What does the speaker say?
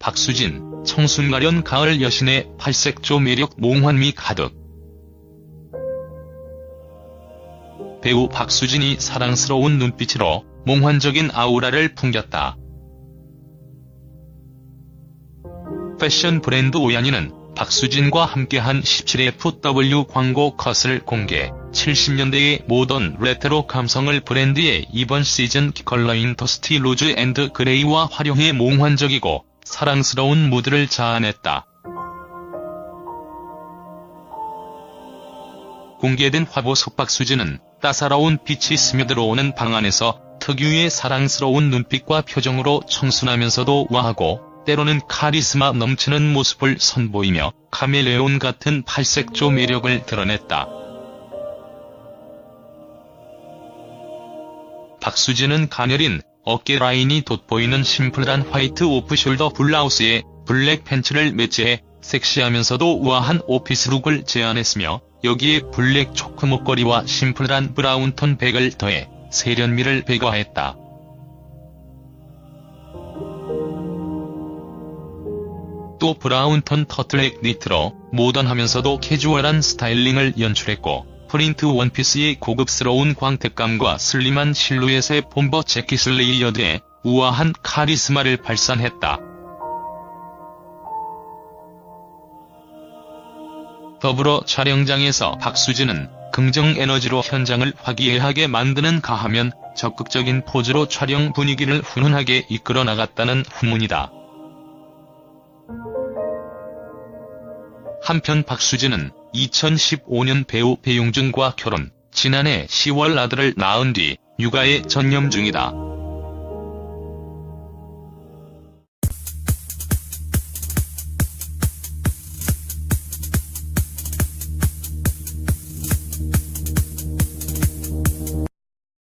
박수진, 청순가련 가을 여신의 팔색조 매력 몽환미 가득. 배우 박수진이 사랑스러운 눈빛으로 몽환적인 아우라를 풍겼다. 패션 브랜드 오야니는 박수진과 함께한 17FW 광고 컷을 공개, 70년대의 모던 레트로 감성을 브랜드의 이번 시즌 컬러인 더스티 로즈 앤드 그레이와 활용해 몽환적이고 사랑스러운 무드를 자아냈다. 공개된 화보 속 박수진은 따사로운 빛이 스며들어오는 방 안에서 특유의 사랑스러운 눈빛과 표정으로 청순하면서도 와하고 때로는 카리스마 넘치는 모습을 선보이며 카멜레온 같은 팔색조 매력을 드러냈다. 박수진은 가녀린 어깨 라인이 돋보이는 심플한 화이트 오프숄더 블라우스에 블랙 팬츠를 매치해 섹시하면서도 우아한 오피스룩을 제안했으며 여기에 블랙 초크 목걸이와 심플한 브라운 톤 백을 더해 세련미를 배가했다. 또 브라운 톤 터틀넥 니트로 모던하면서도 캐주얼한 스타일링을 연출했고 프린트 원피스의 고급스러운 광택감과 슬림한 실루엣의 봄버 재킷을 레이어드해 우아한 카리스마를 발산했다. 더불어 촬영장에서 박수진은 긍정 에너지로 현장을 화기애애하게 만드는 가하면 적극적인 포즈로 촬영 분위기를 훈훈하게 이끌어 나갔다는 후문이다. 한편 박수진은 2015년 배우 배용준과 결혼, 지난해 10월 아들을 낳은 뒤 육아에 전념 중이다.